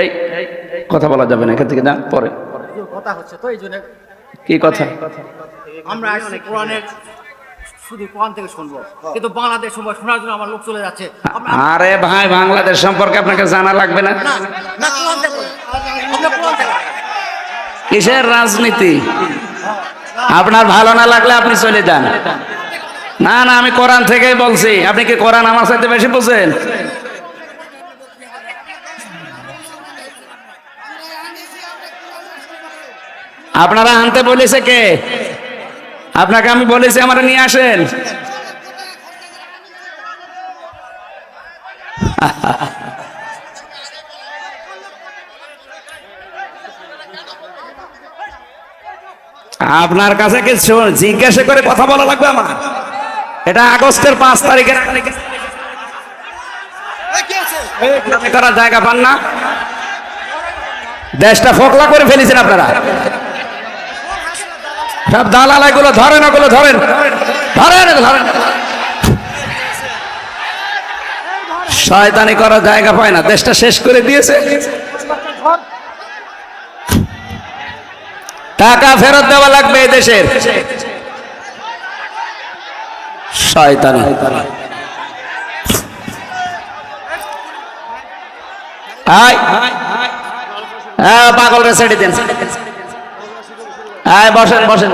এই কথা বলা যাবে না এখান থেকে না পরে। কথা হচ্ছে তো এই জন্য কি কথা? আমরা কোরআনের শুধু কোরআন থেকে শুনব। কিন্তু বাংলাদেশ সময় শোনার জন্য আমার লোক চলে যাচ্ছে। আরে ভাই বাংলাদেশ সম্পর্কে আপনাকে জানা লাগবে না? কিসের রাজনীতি? আপনার ভালো না লাগলে আপনি চলে যান। না না আমি কোরআন থেকেই বলছি। আপনি কি কোরআন আমার সাথে বেশি বুঝেন? আপনারা আনতে বলেছে কে? আপনাকে আমি বলেছি আমার নিয়ে আসেন। আপনার কাছে কিছু জিজ্ঞাসা করে কথা বলা লাগবে আমার? এটা আগস্টের পাঁচ তারিখের তারা জায়গা পান না। দেশটা ফোকলা করে ফেলেছেন আপনারা। সব দালাল এগুলো ধরেন, ওগুলো ধরেন। ধরেন ধরেন। শয়তানি করার জায়গা পায় না, দেশটা শেষ করে দিয়েছে। টাকা ফেরত দেওয়া লাগবে এই দেশের। শয়তানি। পাগল রে ছেড়ে দেন। আয় বসেন বসেন।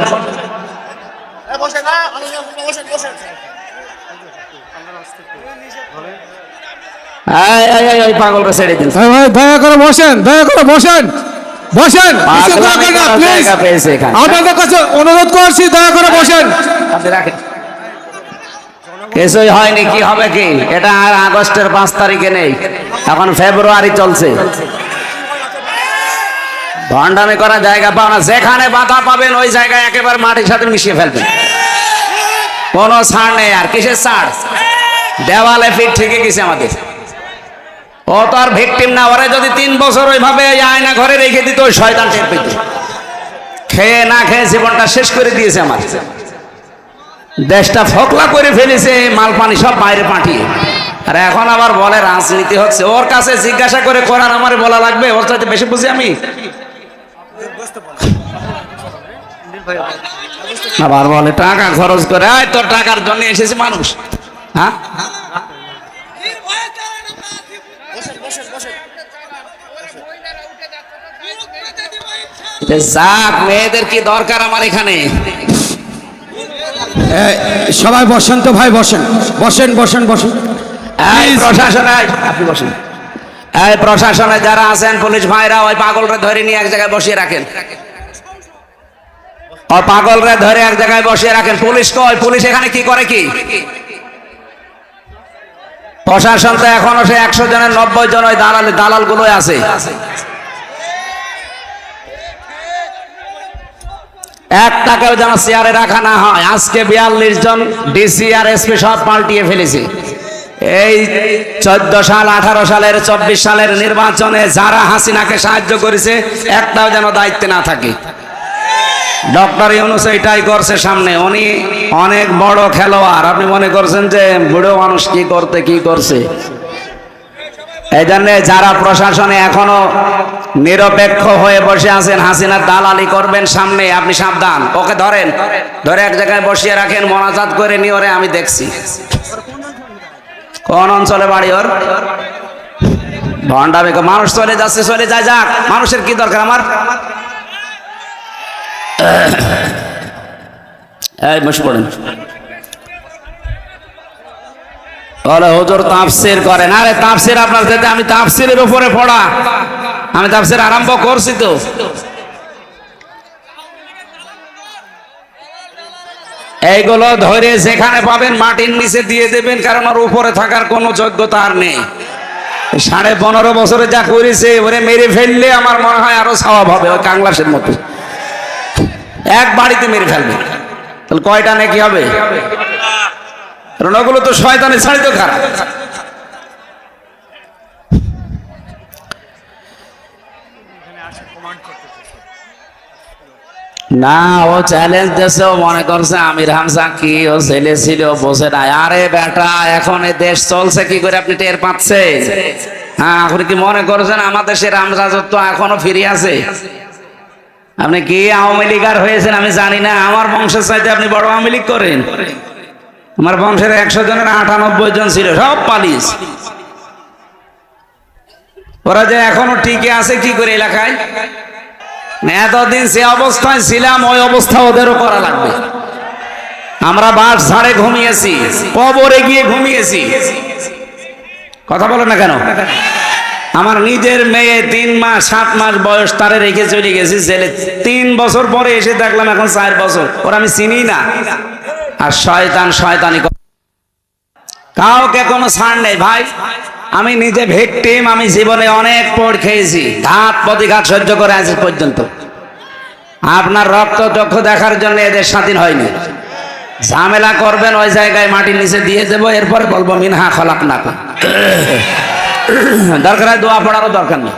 আয় আয় আয় আয় পাগল রে ছেড়ে দিন। দয়া করে বসেন দয়া করে। আপনাদের কাছে অনুরোধ করছি দয়া করে বসেন। রাখেন। কিছুই হয়নি কি হবে কি? এটা আর আগস্টের পাঁচ তারিখে নেই। এখন ফেব্রুয়ারি চলছে। ভণ্ডামি করার জায়গা পাও না। যেখানে বাধা পাবেন, ওই জায়গায় একেবারে মাটির সাথে মিশিয়ে ফেলবেন। কোনো ছাড় নেই আর, কিসের ছাড়? দেওয়ালে ফিট থেকে গেছে আমাদের। ও তো আর ভিকটিম না, ওরে যদি তিন বছর ওইভাবে আয়না ঘরে রেখে দিত, ওই শয়তান টের খেয়ে না খেয়ে জীবনটা শেষ করে দিয়েছে আমার। দেশটা ফকলা করে ফেলেছে, মাল পানি সব বাইরে পাঠিয়ে। আর এখন আবার বলে, রাজনীতি হচ্ছে। ওর কাছে জিজ্ঞাসা করে করার আমার বলা লাগবে, ওর চাইতে বেশি বুঝি আমি? আবার বলে। টাকা খরচ করে তোর টাকার জন্য এসেছে মানুষ। হ্যাঁ? যাক মেয়েদের কি দরকার আমার এখানে? সবাই বসেন তো ভাই বসেন। বসেন বসেন বসেন। প্রশাসনে আপনি বসেন। এই প্রশাসনে যারা আছেন, পুলিশ ভাইরা, ওই পাগলরে ধরে নিয়ে এক জায়গায় বসিয়ে রাখেন। ও পাগলরে ধরে এক জায়গায় বসিয়ে রাখেন। পুলিশ কই পুলিশ এখানে কি করে কি? প্রশাসন তো এখনও সে একশো জনের, নব্বই জন ওই দালাল দালাল গুলোই আছে। একটাকেও যেন চেয়ারে রাখা না হয়। আজকে বিয়াল্লিশ জন ডিসি আর এসপি সব পাল্টিয়ে ফেলেছে। এই চোদ্দ সাল, আঠারো সালের, চব্বিশ সালের নির্বাচনে যারা হাসিনাকে সাহায্য করেছে, একটাও যেন দায়িত্বে না থাকে। ডক্টর ইউনুস এটাই করছে সামনে। উনি অনেক বড় খেলোয়াড়। আপনি মনে করছেন যে বুড়ো মানুষ কি করতে, কি করছে? এই জন্যে যারা প্রশাসনে এখনও নিরপেক্ষ হয়ে বসে আছেন হাসিনার দালালি করবেন সামনে, আপনি সাবধান। ওকে ধরেন, ধরে এক জায়গায় বসিয়ে রাখেন, মনাজাত করে নিয়ে ওরে আমি দেখছি। কোন অঞ্চলে বাড়ি ওর? ভণ্ডামি করে- মানুষ চলে যাচ্ছে, চলে যায়, যাক। মানুষের কি দরকার আমার? এই, বসে পড়েন। বলে, হুজুর তাফসির করেন আরে তাফসির আপনার সাথে আমি তাফসিরের উপরে পড়া। আমি তাফসির আরম্ভ করছি তো। এইগুলো ধরে যেখানে পাবেন মাটির নিচে দিয়ে দেবেন, কারণ ওর উপরে থাকার কোনো যোগ্যতা আর নেই। সাড়ে পনেরো বছরে যা করেছে, ওরে মেরে ফেললে আমার মনে হয় আরও স্বভাব হবে, ওই কাংলাসের মতো। এক বাড়িতে মেরে ফেলবে। তাহলে কয়টা নাকি হবে? কারণ ওগুলো তো শয়তানে ছাড়ি তো খারাপ। না, ও চ্যালেঞ্জ ও মনে করছে আমির হামজা কি ও ছেলে ছিল বসে নাই। আরে বেটা, এখন এ দেশ চলছে, কি করে আপনি টের পাচ্ছেন? হ্যাঁ আপনি কি মনে করছেন আমাদের সে রামরাজত্ব এখনও ফিরে আছে? আপনি কি আওয়ামী লীগার হয়েছেন আমি জানি না, আমার বংশের চাইতে আপনি বড় আওয়ামী লীগ করেন। আমার বংশের একশো জনের আটানব্বই জন ছিল, সব পালিস ওরা যে এখনও টিকে আছে কি করে এলাকায়? এতদিন সে অবস্থায় ছিলাম, ওই অবস্থা ওদেরও করা লাগবে। আমরা বাস ঝাড়ে ঘুমিয়েছি, কবরে গিয়ে ঘুমিয়েছি। কথা বলো না কেন? আমার নিজের মেয়ে তিন মাস, সাত মাস বয়স, তারে রেখে চলে গেছি ছেলে তিন বছর পরে এসে দেখলাম এখন চার বছর। ওরা আমি চিনি না। আর শয়তান, শয়তানি। কাউকে কোনো ছাড় নেই, ভাই। আমি নিজে ভিকটিম, আমি জীবনে অনেক পড় খেয়েছি। ঘাত প্রতিঘাত সহ্য করে আজ পর্যন্ত। আপনার রক্ত চক্ষু দেখার জন্য এদের স্বাধীন হয়নি। ঝামেলা করবেন, ওই জায়গায় মাটির নিচে দিয়ে দেব, এরপরে বলব, মিনহা খলাক না দরকার দোয়া পড়ারও দরকার নেই।